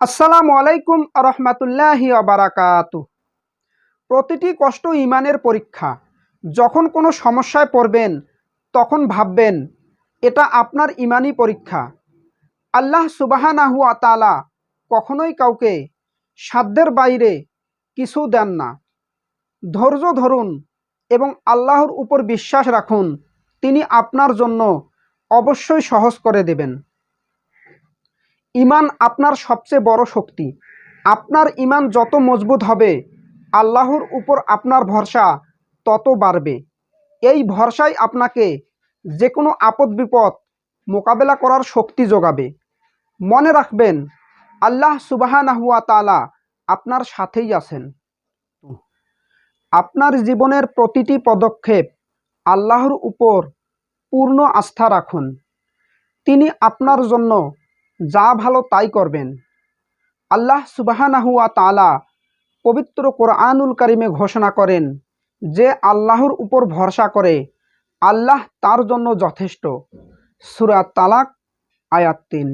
আসসালামু আলাইকুম রহমতুল্লাহি বারাকাত প্রতিটি কষ্ট ইমানের পরীক্ষা। যখন কোনো সমস্যায় পড়বেন, তখন ভাববেন, এটা আপনার ইমানি পরীক্ষা। আল্লাহ সুবাহানাহু তালা কখনোই কাউকে সাধ্যের বাইরে কিছু দেন না। ধৈর্য ধরুন এবং আল্লাহর উপর বিশ্বাস রাখুন। তিনি আপনার জন্য অবশ্যই সহজ করে দেবেন। ইমান আপনার সবচেয়ে বড় শক্তি। আপনার ইমান যত মজবুত হবে, আল্লাহর উপর আপনার ভরসা তত বাড়বে। এই ভরসাই আপনাকে যে কোনো আপদ বিপদ মোকাবেলা করার শক্তি যোগাবে। মনে রাখবেন, আল্লাহ সুবাহানাহুয়া তালা আপনার সাথেই আছেন। আপনার জীবনের প্রতিটি পদক্ষেপ আল্লাহর উপর পূর্ণ আস্থা রাখুন। তিনি আপনার জন্য যা ভালো তাই করবেন। আল্লাহ সুবাহানাহুয়া তালা পবিত্র কোরআনুল কারিমে ঘোষণা করেন যে আল্লাহর উপর ভরসা করে আল্লাহ তার জন্য যথেষ্ট। সুরা তালাক, আয়াত তিন।